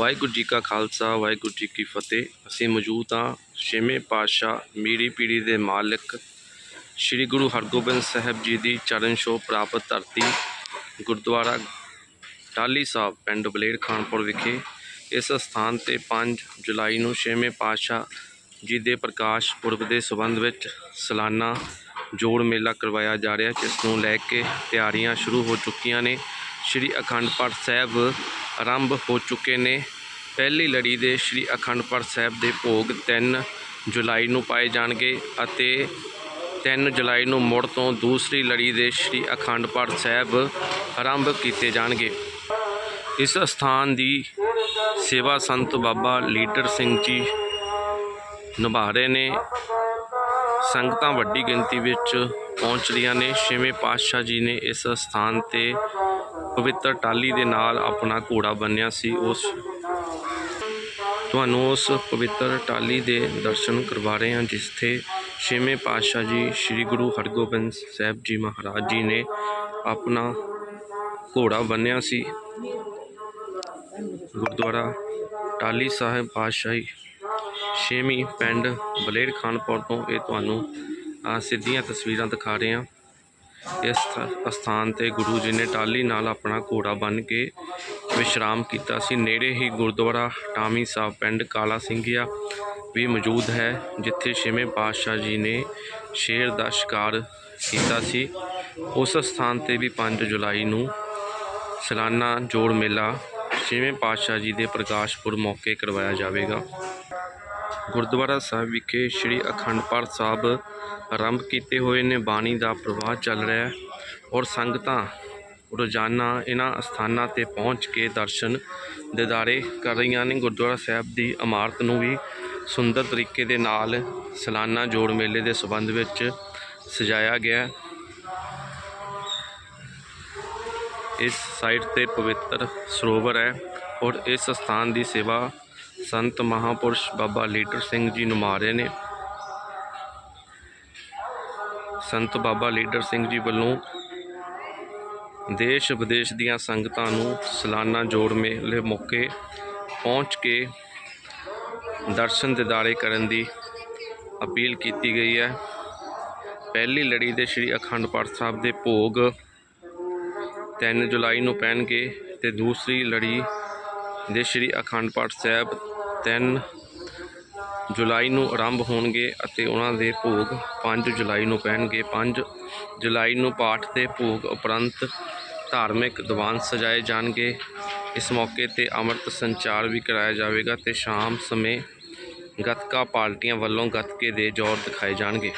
ਵਾਹਿਗੁਰੂ ਜੀ ਕਾ ਖਾਲਸਾ, ਵਾਹਿਗੁਰੂ ਜੀ ਕੀ ਫਤਿਹ। ਅਸੀਂ ਮੌਜੂਦ ਹਾਂ ਛੇਵੇਂ ਪਾਤਸ਼ਾਹ ਮੀਰੀ ਪੀੜੀ ਦੇ ਮਾਲਕ ਸ੍ਰੀ ਗੁਰੂ ਹਰਗੋਬਿੰਦ ਸਾਹਿਬ ਜੀ ਦੀ ਚਰਨ ਛੋਹ ਪ੍ਰਾਪਤ ਧਰਤੀ, ਗੁਰਦੁਆਰਾ ਟਾਲੀ ਸਾਹਿਬ, ਪਿੰਡ ਬਲੇਡ ਖਾਨਪੁਰ ਵਿਖੇ। ਇਸ ਸਥਾਨ ਤੇ 5 ਜੁਲਾਈ ਨੂੰ ਛੇਵੇਂ ਪਾਤਸ਼ਾਹ ਜੀ ਦੇ ਪ੍ਰਕਾਸ਼ ਪੁਰਬ ਦੇ ਸਬੰਧ ਵਿੱਚ ਸਾਲਾਨਾ ਜੋੜ ਮੇਲਾ ਕਰਵਾਇਆ ਜਾ ਰਿਹਾ, ਜਿਸ ਨੂੰ ਲੈ ਕੇ ਤਿਆਰੀਆਂ ਸ਼ੁਰੂ ਹੋ ਚੁੱਕੀਆਂ ਨੇ। ਸ਼੍ਰੀ ਅਖੰਡ ਪਾਠ ਸਾਹਿਬ ਆਰੰਭ ਹੋ ਚੁੱਕੇ ਨੇ। ਪਹਿਲੀ ਲੜੀ ਦੇ ਸ਼੍ਰੀ ਅਖੰਡ ਪਾਠ ਸਾਹਿਬ ਦੇ ਭੋਗ 3 ਜੁਲਾਈ ਨੂੰ ਪਾਏ ਜਾਣਗੇ ਅਤੇ 3 ਜੁਲਾਈ ਨੂੰ ਮੁੜ ਤੋਂ ਦੂਸਰੀ ਲੜੀ ਦੇ ਸ਼੍ਰੀ ਅਖੰਡ ਪਾਠ ਸਾਹਿਬ ਆਰੰਭ ਕੀਤੇ ਜਾਣਗੇ। ਇਸ ਸਥਾਨ ਦੀ ਸੇਵਾ ਸੰਤ ਬਾਬਾ ਲੀਡਰ ਸਿੰਘ ਜੀ ਨਿਭਾ ਰਹੇ ਨੇ। ਸੰਗਤਾਂ ਵੱਡੀ ਗਿਣਤੀ ਵਿੱਚ ਪਹੁੰਚ ਰਹੀਆਂ ਨੇ। ਛੇਵੇਂ ਪਾਤਸ਼ਾਹ ਜੀ ਨੇ ਇਸ ਸਥਾਨ ਤੇ ਪਵਿੱਤਰ ਟਾਲੀ ਦੇ ਨਾਲ ਆਪਣਾ ਘੋੜਾ ਬੰਨਿਆ ਸੀ ਉਸ ਤੁਹਾਨੂੰ ਉਸ ਪਵਿੱਤਰ ਟਾਲੀ ਦੇ ਦਰਸ਼ਨ ਕਰਵਾ ਰਹੇ ਹਾਂ, ਜਿੱਥੇ ਛੇਵੇਂ ਪਾਤਸ਼ਾਹ ਜੀ ਸ੍ਰੀ ਗੁਰੂ ਹਰਗੋਬਿੰਦ ਸਾਹਿਬ ਜੀ ਮਹਾਰਾਜ ਜੀ ਨੇ ਆਪਣਾ ਘੋੜਾ ਬੰਨਿਆ ਸੀ। ਗੁਰਦੁਆਰਾ ਟਾਲੀ ਸਾਹਿਬ ਪਾਤਸ਼ਾਹੀ ਛੇਵੀਂ ਪਿੰਡ ਬਲੇਰ ਖਾਨਪੁਰ ਤੋਂ ਇਹ ਤੁਹਾਨੂੰ ਸਿੱਧੀਆਂ ਤਸਵੀਰਾਂ ਦਿਖਾ ਰਹੇ ਹਾਂ। ਇਸ ਸਥ- ਸਥਾਨ ਤੇ ਗੁਰੂ ਜੀ ਨੇ ਟਾਲੀ ਨਾਲ ਆਪਣਾ ਘੋੜਾ ਬੰਨ੍ਹ ਕੇ ਵਿਸ਼ਰਾਮ ਕੀਤਾ ਸੀ। ਨੇੜੇ ਹੀ ਗੁਰਦੁਆਰਾ ਟਾਮੀ ਸਾਹਿਬ ਪਿੰਡ ਕਾਲਾ ਸਿੰਘੀਆ ਵੀ ਮੌਜੂਦ ਹੈ, ਜਿੱਥੇ ਛੇਵੇਂ ਪਾਤਸ਼ਾਹ ਜੀ ਨੇ ਸ਼ੇਰ ਦਾ ਸ਼ਿਕਾਰ ਕੀਤਾ ਸੀ। ਉਸ ਸਥਾਨ ਤੇ ਵੀ 5 ਜੁਲਾਈ ਨੂੰ ਸਾਲਾਨਾ ਜੋੜ ਮੇਲਾ ਛੇਵੇਂ ਪਾਤਸ਼ਾਹ ਜੀ ਦੇ ਪ੍ਰਕਾਸ਼ ਪੁਰਬ ਮੌਕੇ ਕਰਵਾਇਆ ਜਾਵੇਗਾ। ਗੁਰਦੁਆਰਾ ਸਾਹਿਬ ਵਿਖੇ ਸ੍ਰੀ ਅਖੰਡ ਪਾਠ ਸਾਹਿਬ ਆਰੰਭ ਕੀਤੇ ਹੋਏ ਨੇ। ਬਾਣੀ ਦਾ ਪ੍ਰਵਾਹ ਚੱਲ ਰਿਹਾ ਹੈ ਔਰ ਸੰਗਤਾਂ ਰੋਜ਼ਾਨਾ ਇਹਨਾਂ ਅਸਥਾਨਾਂ ਤੇ ਪਹੁੰਚ ਕੇ ਦਰਸ਼ਨ ਦਿਦਾਰੇ ਕਰ ਰਹੀਆਂ ਨੇ। ਗੁਰਦੁਆਰਾ ਸਾਹਿਬ ਦੀ ਇਮਾਰਤ ਨੂੰ ਵੀ ਸੁੰਦਰ ਤਰੀਕੇ ਦੇ ਨਾਲ ਸਾਲਾਨਾ ਜੋੜ ਮੇਲੇ ਦੇ ਸਬੰਧ ਵਿੱਚ ਸਜਾਇਆ ਗਿਆ ਇਸ ਸਾਈਟ ਤੇ ਪਵਿੱਤਰ ਸਰੋਵਰ ਹੈ ਔਰ ਇਸ ਸਥਾਨ ਦੀ ਸੇਵਾ ਸੰਤ ਮਹਾਪੁਰਸ਼ ਬਾਬਾ ਲੀਡਰ ਸਿੰਘ ਜੀ ਨੂੰ ਮਾਰੇ ਨੇ। ਸੰਤ ਬਾਬਾ ਲੀਡਰ ਸਿੰਘ ਜੀ ਵੱਲੋਂ ਦੇਸ਼ ਵਿਦੇਸ਼ ਦੀਆਂ ਸੰਗਤਾਂ ਨੂੰ ਸਾਲਾਨਾ ਜੋੜ ਮੇਲੇ ਮੌਕੇ ਪਹੁੰਚ ਕੇ ਦਰਸ਼ਨ ਦਿਦਾਰੇ ਕਰਨ ਦੀ ਅਪੀਲ ਕੀਤੀ ਗਈ ਹੈ। ਪਹਿਲੀ ਲੜੀ ਦੇ ਸ੍ਰੀ ਅਖੰਡ ਪਾਠ ਸਾਹਿਬ ਦੇ ਭੋਗ 3 ਜੁਲਾਈ ਨੂੰ ਪੈਣਗੇ ਤੇ ਦੂਸਰੀ ਲੜੀ ਦੇ ਸ੍ਰੀ ਅਖੰਡ ਪਾਠ ਸਾਹਿਬ 3 ਜੁਲਾਈ ਨੂੰ ਆਰੰਭ ਹੋਣਗੇ ਅਤੇ ਉਹਨਾਂ ਦੇ ਭੋਗ 5 ਜੁਲਾਈ ਨੂੰ ਪੈਣਗੇ। 5 ਜੁਲਾਈ ਨੂੰ ਪਾਠ ਦੇ ਭੋਗ ਉਪਰੰਤ ਧਾਰਮਿਕ ਦੀਵਾਨ ਸਜਾਏ ਜਾਣਗੇ। ਇਸ ਮੌਕੇ ਤੇ ਅੰਮ੍ਰਿਤ ਸੰਚਾਰ ਵੀ ਕਰਾਇਆ ਜਾਵੇਗਾ ਤੇ ਸ਼ਾਮ ਸਮੇਂ ਗੱਤਕਾ ਪਾਰਟੀਆਂ ਵੱਲੋਂ ਗੱਤਕੇ ਦੇ ਜ਼ੋਰ ਦਿਖਾਏ ਜਾਣਗੇ।